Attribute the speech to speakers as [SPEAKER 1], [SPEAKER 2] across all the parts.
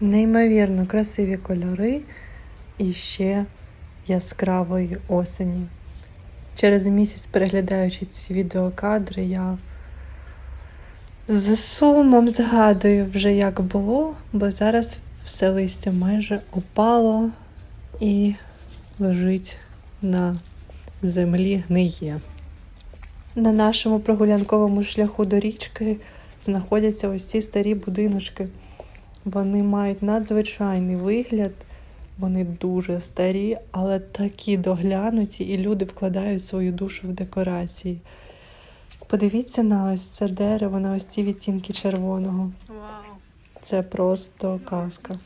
[SPEAKER 1] Неймовірно красиві кольори і ще яскравої осені. Через місяць, переглядаючи ці відеокадри, я з сумом згадую вже, як було, бо зараз все листя майже опало і лежить на землі гниє. На нашому прогулянковому шляху до річки знаходяться ось ці старі будиночки. Вони мають надзвичайний вигляд, вони дуже старі, але такі доглянуті, і люди вкладають свою душу в декорації. Подивіться на ось це дерево, на ось ці відтінки червоного. Це просто казка.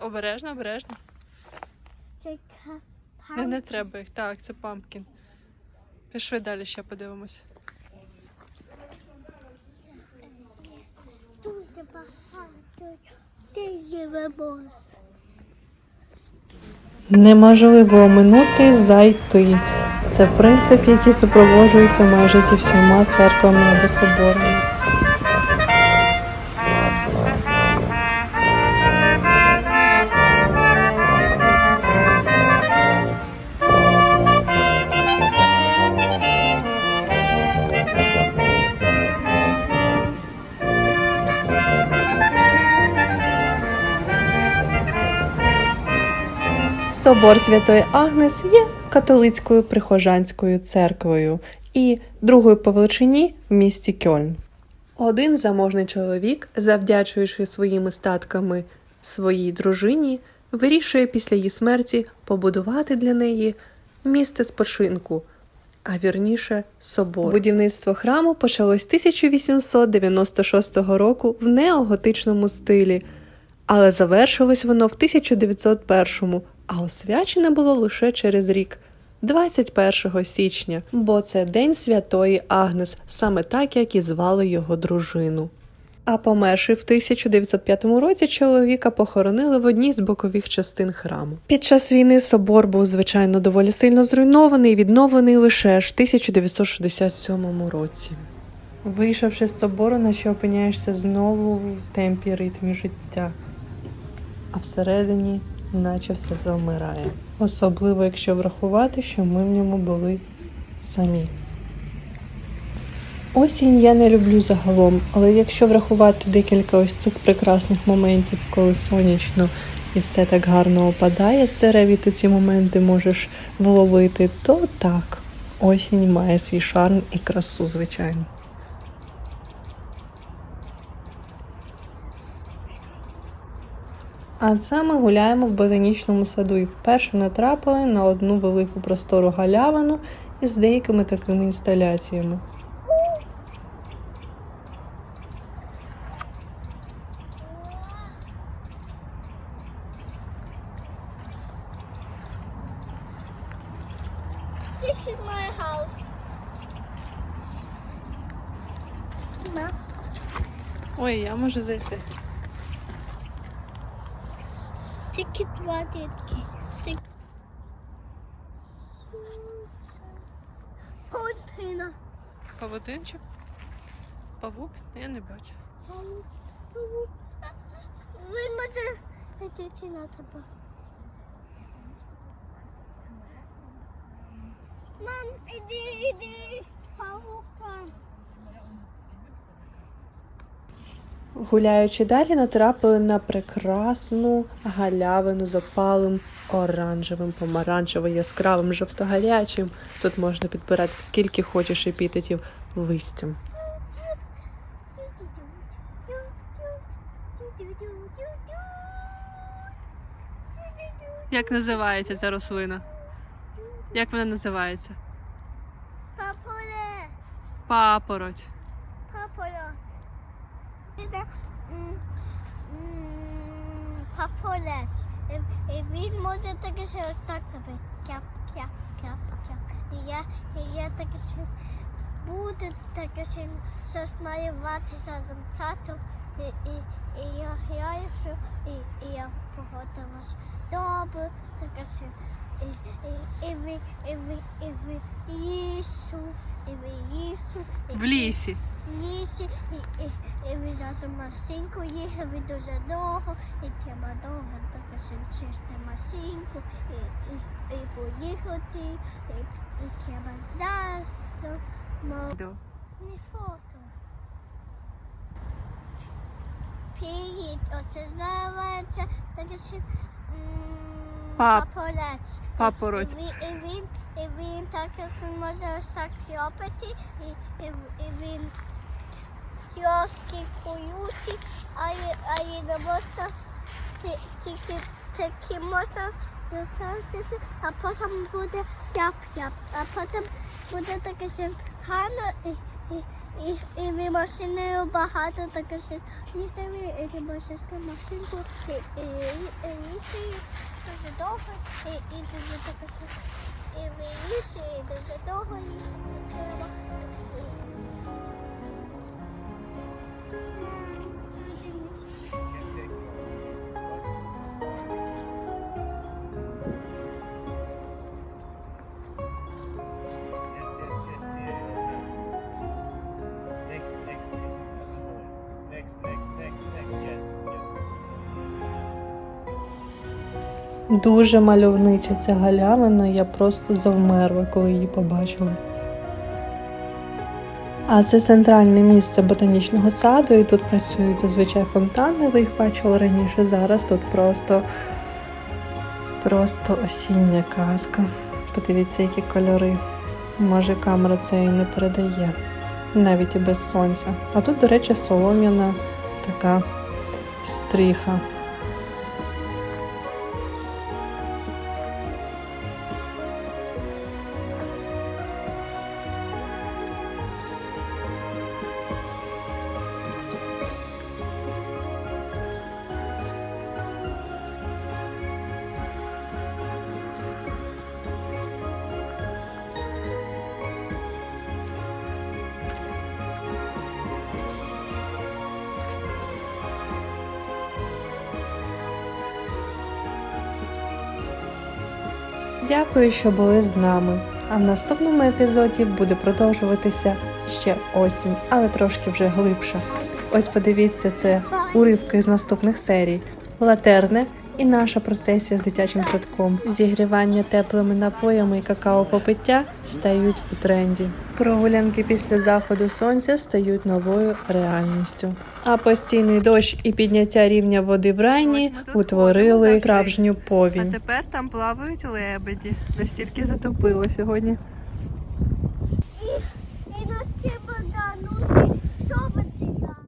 [SPEAKER 2] Обережно, обережно.
[SPEAKER 3] Це
[SPEAKER 2] Не, не треба їх. Так, це пампкін. Пішли далі ще подивимось.
[SPEAKER 3] дуже багато де живемо.
[SPEAKER 1] Неможливо оминути зайти. Це принцип, який супроводжується майже зі всіма церквами або соборами. Собор Святої Агнес є католицькою прихожанською церквою і другою по величині в місті Кьольн. Один заможний чоловік, завдячуючи своїми статками своїй дружині, вирішує після її смерті побудувати для неї місце спочинку, а вірніше собор. Будівництво храму почалось 1896 року в неоготичному стилі, але завершилось воно в 1901, а освячене було лише через рік. 21 січня, бо це День Святої Агнес, саме так, як і звали його дружину. А померши в 1905 році, чоловіка похоронили в одній з бокових частин храму. Під час війни собор був, звичайно, доволі сильно зруйнований і відновлений лише аж в 1967 році. Вийшовши з собору, наче опиняєшся знову в темпі ритмі життя, а всередині наче все завмирає. Особливо, якщо врахувати, що ми в ньому були самі. Осінь я не люблю загалом, але якщо врахувати декілька ось цих прекрасних моментів, коли сонячно і все так гарно опадає з дерев, ти ці моменти можеш вловити, то так, осінь має свій шарм і красу, звичайно. А це ми гуляємо в ботанічному саду і вперше натрапили на одну велику простору галявину із деякими такими інсталяціями.
[SPEAKER 3] This is my house.
[SPEAKER 2] Ой, я можу зайти.
[SPEAKER 3] Тільки два дітки. Тільки... Паутина.
[SPEAKER 2] Павутинчик? Павук? Я не бачу.
[SPEAKER 3] Павук, павук. Він може летіти на тебе. Мам, іди, іди.
[SPEAKER 1] Гуляючи далі, натрапили на прекрасну галявину з опалим оранжевим, помаранчево яскравим, жовтогарячим. Тут можна підбирати скільки хочеш епітетів листям.
[SPEAKER 2] Як називається ця рослина? Як вона називається? Папороть.
[SPEAKER 3] Папороть. І- І він може таке ще ось так робити. Кяп, кяп, кяп, кяп. І я, і я таке ще буду таке ще щось малювати разом з татом. І, і, і я граю, і, і я погодилась добре, таке син. І, і, і ви, і ви, і ви їсу, і ви їсу, і
[SPEAKER 2] В лісі.
[SPEAKER 3] лісі, і, ви за машинку їхали дуже довго, і треба довго таке чисти машинку, і, поїхати, і, треба зараз. Не фото. Привіт, оце називається таке
[SPEAKER 2] Пап-
[SPEAKER 3] папорець.
[SPEAKER 2] Папороць.
[SPEAKER 3] І, і він, і він так може ось так хлопати, і, і, і він трошки куюці, а, а і не можна тільки такі можна затратися, а потім буде тяп-тяп, а потім буде таке гарно і, і, і, і машиною багато таке ще їхали, і ви можете машинку і, і, і, і їсти дуже довго, і, і дуже таке ще і ви їсти, і дуже довго їсти треба.
[SPEAKER 1] Дуже мальовнича ця галявина, я просто завмерла, коли її побачила. А це центральне місце ботанічного саду, і тут працюють зазвичай фонтани, ви їх бачили раніше. Зараз тут просто, просто осіння казка. Подивіться, які кольори. Може, камера це і не передає, навіть і без сонця. А тут, до речі, солом'яна така стріха. Дякую, що були з нами. А в наступному епізоді буде продовжуватися ще осінь, але трошки вже глибше. Ось подивіться, це уривки з наступних серій: латерне і наша процесія з дитячим садком. Зігрівання теплими напоями і какао-попиття стають у тренді. Прогулянки після заходу сонця стають новою реальністю. А постійний дощ і підняття рівня води в райні утворили справжню
[SPEAKER 2] А тепер там плавають лебеді. Настільки затопило сьогодні.